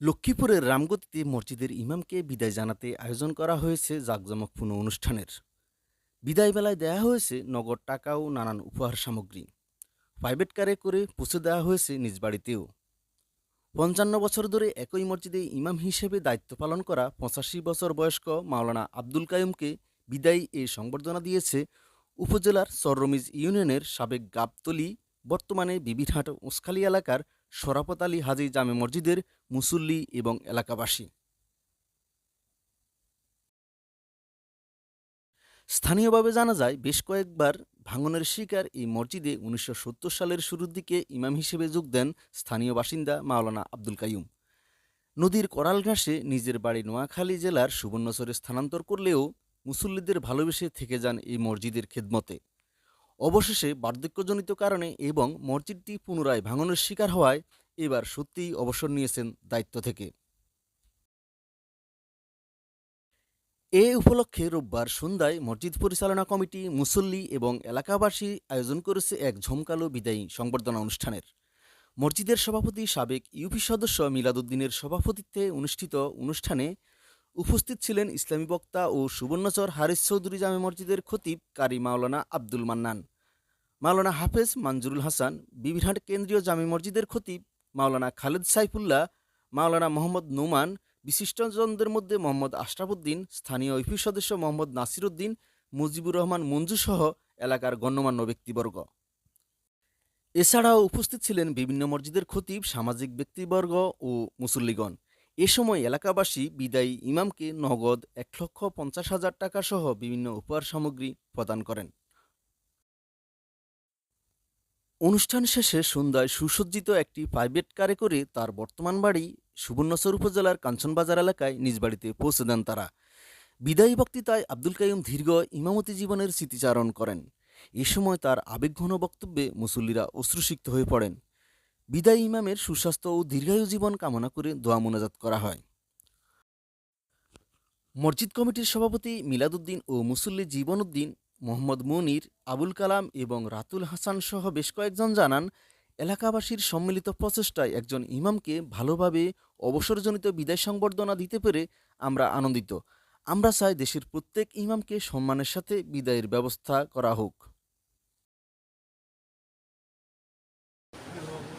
লক্ষ্মীপুরের রামগতিতে মসজিদের ইমামকে বিদায় জানাতে আয়োজন করা হয়েছে জাঁকজমকপূর্ণ অনুষ্ঠানের। বিদায় বেলায় দেয়া হয়েছে নগদ টাকা ও নানান উপহার সামগ্রী। প্রাইভেট কারে করে পৌঁছে দেওয়া হয়েছে নিজ বাড়িতেও। পঞ্চান্ন বছর ধরে একই মসজিদে ইমাম হিসেবে দায়িত্ব পালন করা পঁচাশি বছর বয়স্ক মাওলানা আব্দুল কায়ুমকে বিদায়ী এ সংবর্ধনা দিয়েছে উপজেলার সররমিজ ইউনিয়নের সাবেক গাবতলি, বর্তমানে বিবিরহাট উসখালী এলাকার শরাফত আলী হাজি জামে মসজিদের মুসল্লি এবং এলাকাবাসী। স্থানীয়ভাবে জানা যায়, বেশ কয়েকবার ভাঙনের শিকার এই মসজিদে উনিশশো সত্তর সালের শুরুর দিকে ইমাম হিসেবে যোগ দেন স্থানীয় বাসিন্দা মাওলানা আব্দুল কাইয়ুম। নদীর করাল ঘাসে নিজের বাড়ি নোয়াখালী জেলার সুবর্ণচরে স্থানান্তর করলেও মুসল্লিদের ভালোবেসে থেকে যান এই মসজিদের খেদমতে। অবশেষে বার্ধক্যজনিত কারণে এবং মসজিদটি পুনরায় ভাঙনের শিকার হওয়ায় এবার সত্যিই অবসর নিয়েছেন দায়িত্ব থেকে। এ উপলক্ষে রোববার সন্ধ্যায় মসজিদ পরিচালনা কমিটি, মুসল্লি এবং এলাকাবাসী আয়োজন করেছে এক ঝমকালো বিদায়ী সংবর্ধনা অনুষ্ঠানের। মসজিদের সভাপতি সাবেক ইউপি সদস্য মিলাদুদ্দিনের সভাপতিত্বে অনুষ্ঠিত অনুষ্ঠানে উপস্থিত ছিলেন ইসলামী বক্তা ও সুবর্ণচর হারিস চৌধুরী জামে মসজিদের খতিব কারি মাওলানা আব্দুল মান্নান, মাওলানা হাফেজ মঞ্জুরুল হাসান, বিবিরহাট কেন্দ্রীয় জামে মসজিদের খতিব মাওলানা খালেদ সাইফুল্লাহ, মাওলানা মোহাম্মদ নোমান, বিশিষ্টজনদের মধ্যে মোহাম্মদ আশরাফুদ্দিন স্থানীয় ইউপি সদস্য মোহাম্মদ নাসিরুদ্দিন মুজিবুর রহমান মঞ্জুসহ এলাকার গণ্যমান্য ব্যক্তিবর্গ। এছাড়াও উপস্থিত ছিলেন বিভিন্ন মসজিদের খতিব, সামাজিক ব্যক্তিবর্গ ও মুসল্লিগণ। এ সময় এলাকাবাসী বিদায়ী ইমামকে নগদ এক লক্ষ পঞ্চাশ হাজার টাকা সহ বিভিন্ন উপহার সামগ্রী প্রদান করেন। অনুষ্ঠান শেষে সন্ধ্যায় সুসজ্জিত একটি প্রাইভেট কারে করে তার বর্তমান বাড়ি সুবর্ণচর উপজেলার কাঞ্চনবাজার এলাকায় নিজ বাড়িতে পৌঁছে দেন তারা। বিদায়ী বক্তৃতায় আব্দুল কাইম দীর্ঘ ইমামতি জীবনের স্মৃতিচারণ করেন। এ সময় তার আবেগঘন বক্তব্যে মুসল্লিরা অশ্রুসিক্ত হয়ে পড়েন। বিদায়ী ইমামের সুস্বাস্থ্য ও দীর্ঘায়ু জীবন কামনা করে দোয়া মোনাজাত করা হয়। মসজিদ কমিটির সভাপতি মিলাদুদ্দিন ও মুসল্লি জীবনউদ্দিন মোহাম্মদ মনির, আবুল কালাম এবং রাতুল হাসান সহ বেশ কয়েকজন জানান, এলাকাবাসীর সম্মিলিত প্রচেষ্টায় একজন ইমামকে ভালোভাবে অবসরজনিত বিদায় সংবর্ধনা দিতে পেরে আমরা আনন্দিত। আমরা চাই দেশের প্রত্যেক ইমামকে সম্মানের সাথে বিদায়ের ব্যবস্থা করা হোক।